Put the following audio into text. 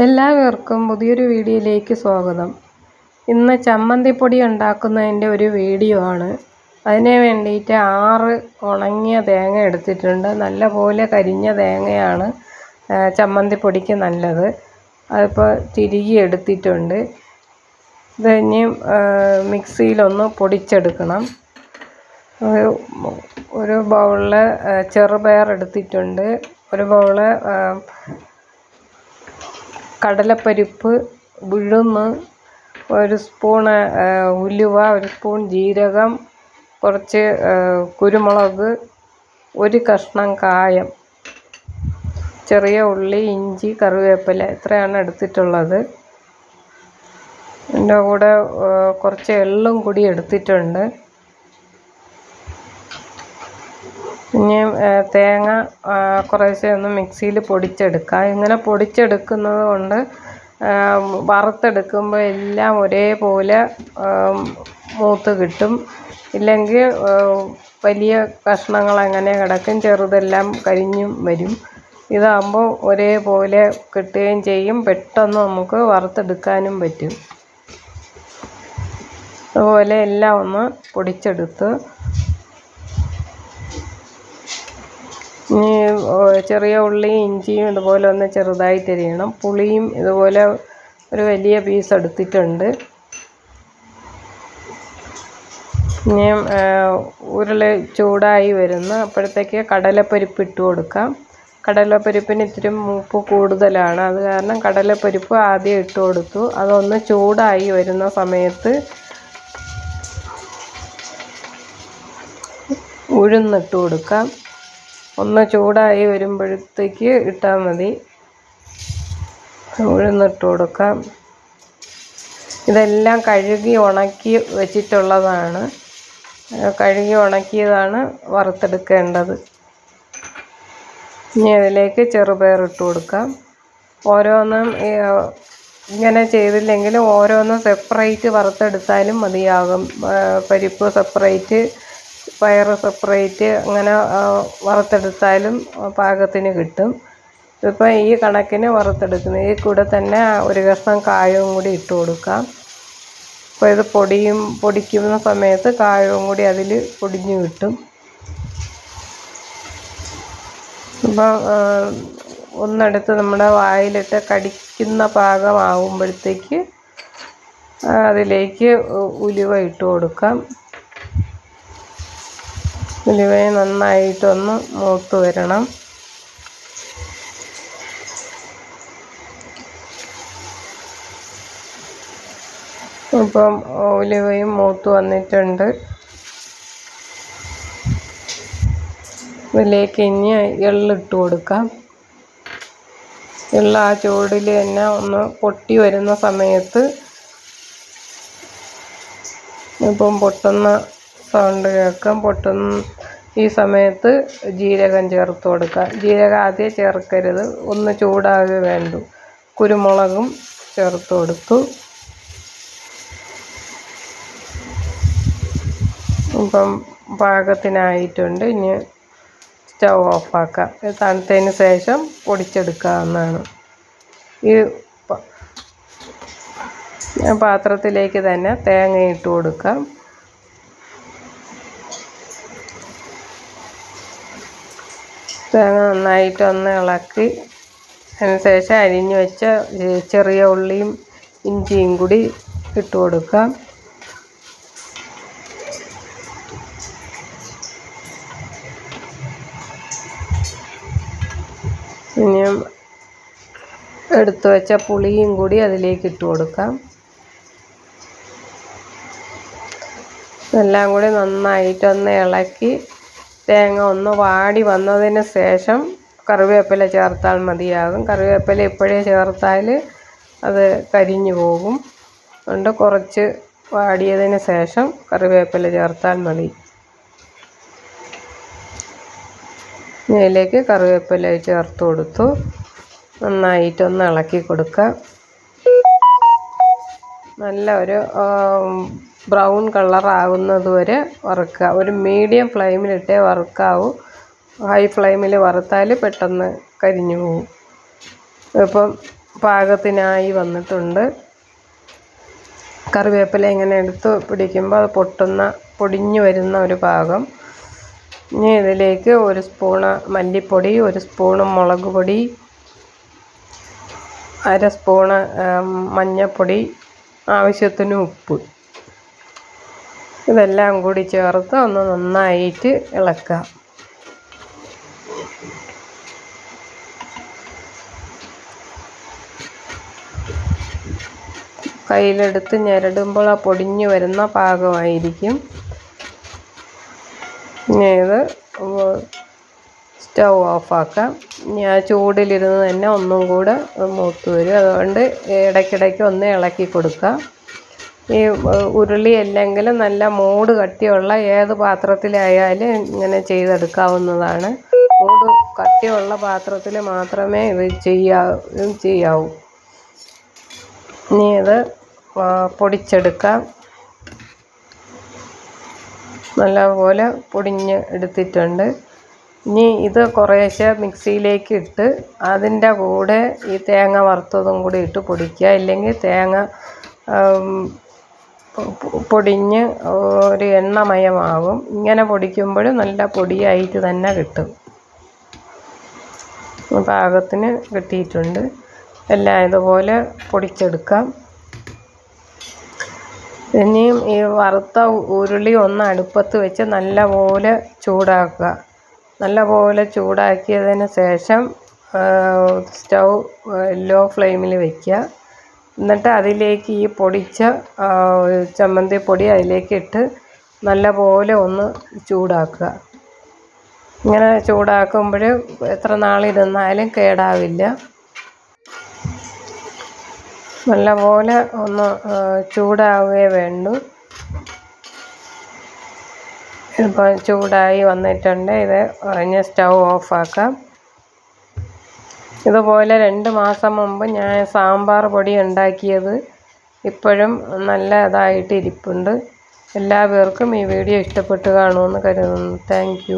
എല്ലാവർക്കും പുതിയൊരു വീഡിയോയിലേക്ക് സ്വാഗതം. ഇന്ന് ചമ്മന്തിപ്പൊടി ഉണ്ടാക്കുന്നതിന്റെ ഒരു വീഡിയോ ആണ്. അതിന് വേണ്ടിയിട്ട് ആറ് ഉണങ്ങിയ തേങ്ങ എടുത്തിട്ടുണ്ട്. നല്ലപോലെ കരിഞ്ഞ തേങ്ങയാണ് ചമ്മന്തിപ്പൊടിക്ക് നല്ലത്. അതിപ്പോൾ തിരികെ എടുത്തിട്ടുണ്ട്. ഇത് ഇനി മിക്സിയിലൊന്ന് പൊടിച്ചെടുക്കണം. ഒരു ബൗളിൽ ചെറുപയർ എടുത്തിട്ടുണ്ട്. ഒരു ബൗൾ കടലപ്പരിപ്പ് ഉഴുന്ന് ഒരു സ്പൂൺ ഉലുവ ഒരു സ്പൂൺ ജീരകം കുറച്ച് കുരുമുളക് ഒരു കഷ്ണം കായം ചെറിയ ഉള്ളി ഇഞ്ചി കറിവേപ്പില ഇത്രയാണ് എടുത്തിട്ടുള്ളത്. എന്റെ കൂടെ കുറച്ച് എള്ളും കൂടി എടുത്തിട്ടുണ്ട്. ഇനി തേങ്ങ കുറേശ്ശെ ഒന്ന് മിക്സിയിൽ പൊടിച്ചെടുക്കാം ഇങ്ങനെ പൊടിച്ചെടുക്കുന്നത് കൊണ്ട് വറുത്തെടുക്കുമ്പോൾ എല്ലാം ഒരേപോലെ മൂത്ത് കിട്ടും. ഇല്ലെങ്കിൽ വലിയ കഷ്ണങ്ങൾ അങ്ങനെ കിടക്കും ചെറുതെല്ലാം കരിഞ്ഞും വരും. ഇതാകുമ്പോൾ ഒരേപോലെ കിട്ടുകയും ചെയ്യും. പെട്ടെന്ന് നമുക്ക് വറുത്തെടുക്കാനും പറ്റും. അതുപോലെ എല്ലാം ഒന്ന് പൊടിച്ചെടുത്ത് ചെറിയ ഉള്ളിയും ഇഞ്ചിയും ഇതുപോലെ ഒന്ന് ചെറുതായി തിരിയണം പുളിയും ഇതുപോലെ ഒരു വലിയ പീസ് എടുത്തിട്ടുണ്ട്. ഇനി ഉരുളി ചൂടായി വരുന്നു അപ്പോഴത്തേക്ക് കടലപ്പരിപ്പ് ഇട്ട് കൊടുക്കാം. കടലപ്പരിപ്പിന് ഇത്തിരി മൂപ്പ് കൂടുതലാണ്. അത് കാരണം കടലപ്പരിപ്പ് ആദ്യം ഇട്ട് കൊടുത്തു. അതൊന്ന് ചൂടായി വരുന്ന സമയത്ത് ഉഴുന്നിട്ട് കൊടുക്കാം. ഒന്ന് ചൂടായി വരുമ്പോഴത്തേക്ക് ഇട്ടാൽ മതി. ഉഴുന്നിട്ട് കൊടുക്കാം. ഇതെല്ലാം കഴുകി ഉണക്കി വെച്ചിട്ടുള്ളതാണ്. കഴുകി ഉണക്കിയതാണ് വറുത്തെടുക്കേണ്ടത്. ഇനി അതിലേക്ക് ചെറുപയർ ഇട്ട് കൊടുക്കാം. ഓരോന്നും ഇങ്ങനെ ചെയ്തില്ലെങ്കിലും ഓരോന്നും സെപ്പറേറ്റ് വറുത്തെടുത്താലും മതിയാകും. പരിപ്പ് സെപ്പറേറ്റ് പയറ് സെപ്പറേറ്റ് അങ്ങനെ വറുത്തെടുത്താലും പാകത്തിന് കിട്ടും. ഇതിപ്പോൾ ഈ കണക്കിന് വറുത്തെടുക്കുന്നത്. ഈ കൂടെ തന്നെ ഒരു കഷ്ണം കായവും കൂടി ഇട്ട് കൊടുക്കാം. അപ്പോൾ ഇത് പൊടിയും പൊടിക്കുന്ന സമയത്ത് കായവും കൂടി അതിൽ പൊടിഞ്ഞു കിട്ടും. അപ്പോൾ ഒന്നെടുത്ത് നമ്മുടെ വായിലിട്ട് കടിക്കുന്ന പാകമാകുമ്പോഴത്തേക്ക് അതിലേക്ക് ഉലുവ ഇട്ട് കൊടുക്കാം. ഉലുവയെ നന്നായിട്ടൊന്ന് മൂത്ത് വരണം. ഇപ്പം ഉലുവയും മൂത്ത് വന്നിട്ടുണ്ട്. ഇതിലേക്ക് ഇനി എള്ളിട്ട് കൊടുക്കാം. എള്ള് ആ ചൂടിൽ തന്നെ ഒന്ന് പൊട്ടി വരുന്ന സമയത്ത് ഇപ്പം പൊട്ടുന്ന സൗണ്ട് കേൾക്കാം. പൊട്ടുന്ന ഈ സമയത്ത് ജീരകം ചേർത്ത് കൊടുക്കുക ജീരകം ആദ്യം ചേർക്കരുത്. ഒന്ന് ചൂടാകെ വേണ്ടു. കുരുമുളകും ചേർത്ത് കൊടുത്തു. ഇപ്പം പാകത്തിനായിട്ടുണ്ട്. ഇനി സ്റ്റവ് ഓഫാക്കാം. തണുത്തതിന് ശേഷം പൊടിച്ചെടുക്കാവുന്നതാണ്. ഈ പാത്രത്തിലേക്ക് തന്നെ തേങ്ങ ഇട്ട് കൊടുക്കാം. തേങ്ങ നന്നായിട്ടൊന്ന് ഇളക്കി അതിന് ശേഷം അരിഞ്ഞു വെച്ച ചെറിയ ഉള്ളിയും ഇഞ്ചിയും കൂടി ഇട്ട് കൊടുക്കാം. ഇനിയും എടുത്തു വെച്ച പുളിയും കൂടി അതിലേക്ക് ഇട്ട് കൊടുക്കാം. എല്ലാം കൂടി നന്നായിട്ടൊന്ന് ഇളക്കി തേങ്ങ ഒന്ന് വാടി വന്നതിന് ശേഷം കറിവേപ്പില ചേർത്താൽ മതിയാകും. കറിവേപ്പില ഇപ്പോഴേ ചേർത്താൽ അത് കരിഞ്ഞു പോകും. അതുകൊണ്ട് കുറച്ച് വാടിയതിന് ശേഷം കറിവേപ്പില ചേർത്താൽ മതി. ഇതിലേക്ക് കറിവേപ്പില ചേർത്ത് കൊടുത്തു. നന്നായിട്ടൊന്ന് ഇളക്കി കൊടുക്കുക നല്ല ഒരു ബ്രൗൺ കളർ ആകുന്നത് വരെ വറുക്കുക. ഒരു മീഡിയം ഫ്ലെയിമിലിട്ടേ വറുക്കാവൂ. ഹൈ ഫ്ലെയിമിൽ വറുത്താൽ പെട്ടെന്ന് കരിഞ്ഞു പോകും ഇപ്പം പാകത്തിനായി വന്നിട്ടുണ്ട്. കറിവേപ്പില ഇങ്ങനെ എടുത്ത് പിടിക്കുമ്പോൾ അത് പൊട്ടുന്ന പൊടിഞ്ഞു വരുന്ന ഒരു പാകം. ഇനി ഇതിലേക്ക് ഒരു സ്പൂണ് മല്ലിപ്പൊടി ഒരു സ്പൂണ് മുളക് പൊടി അര സ്പൂണ് മഞ്ഞൾപ്പൊടി ആവശ്യത്തിന് ഉപ്പ്. ഇതെല്ലാം കൂടി ചേർത്ത് ഒന്ന് നന്നായിട്ട് ഇളക്കുക. കയ്യിലെടുത്ത് ഞെരടുമ്പോൾ ആ പൊടിഞ്ഞു വരുന്ന പാകമായിരിക്കും. ഇനി ഇത് സ്റ്റൗ ഓഫാക്കാം ഇനി ആ ചൂടിലിരുന്ന് തന്നെ ഒന്നും കൂടെ മൂത്ത് വരും. അതുകൊണ്ട് ഇടയ്ക്കിടയ്ക്ക് ഒന്ന് ഇളക്കി കൊടുക്കാം. ഈ ഉരുളി അല്ലെങ്കിൽ നല്ല മൂട് കട്ടിയുള്ള ഏത് പാത്രത്തിലായാലും ഇങ്ങനെ ചെയ്തെടുക്കാവുന്നതാണ്. മൂട് കട്ടിയുള്ള പാത്രത്തിൽ മാത്രമേ ഇത് ചെയ്യാ ചെയ്യാവൂ. ഇനി ഇത് പൊടിച്ചെടുക്കാം. നല്ലപോലെ പൊടിഞ്ഞ് എടുത്തിട്ടുണ്ട്. ഇനി ഇത് കുറേശ്ശെ മിക്സിയിലേക്ക് ഇട്ട് അതിന്റെ കൂടെ ഈ തേങ്ങ വറുത്തതും കൂടി ഇട്ട് പൊടിക്കുക. ഇല്ലെങ്കിൽ തേങ്ങ പൊടിഞ്ഞ് ഒരു എണ്ണമയമാകും ഇങ്ങനെ പൊടിക്കുമ്പോൾ നല്ല പൊടിയായിട്ട് തന്നെ കിട്ടും. പാകത്തിന് കിട്ടിയിട്ടുണ്ട്. എല്ലാം ഇതുപോലെ പൊടിച്ചെടുക്കാം. ഇനിയും ഈ വറുത്ത ഉരുളി ഒന്ന് അടുപ്പത്ത് വെച്ച് നല്ലപോലെ ചൂടാക്കുക. നല്ലപോലെ ചൂടാക്കിയതിന് ശേഷം സ്റ്റൗ ലോ ഫ്ലെയിമിൽ വയ്ക്കുക എന്നിട്ട് അതിലേക്ക് ഈ പൊടിച്ച ചമ്മന്തി പൊടി അതിലേക്ക് ഇട്ട് നല്ലപോലെ ഒന്ന് ചൂടാക്കുക. ഇങ്ങനെ ചൂടാക്കുമ്പോൾ എത്ര നാളിരുന്നാലും കേടാവില്ല. നല്ലപോലെ ഒന്ന് ചൂടാവുകയേ വേണ്ടു. ഇപ്പോൾ ചൂടായി വന്നിട്ടുണ്ട്. ഇത് ഇനി സ്റ്റൗ ഓഫാക്കാം ഇതുപോലെ രണ്ട് മാസം മുമ്പ് ഞാൻ സാമ്പാർ പൊടി ഉണ്ടാക്കിയത് ഇപ്പോഴും നല്ല ഇതായിട്ട് ഇരിപ്പുണ്ട്. എല്ലാവർക്കും ഈ വീഡിയോ ഇഷ്ടപ്പെട്ട് കാണുമെന്ന് കരുതുന്നു. താങ്ക്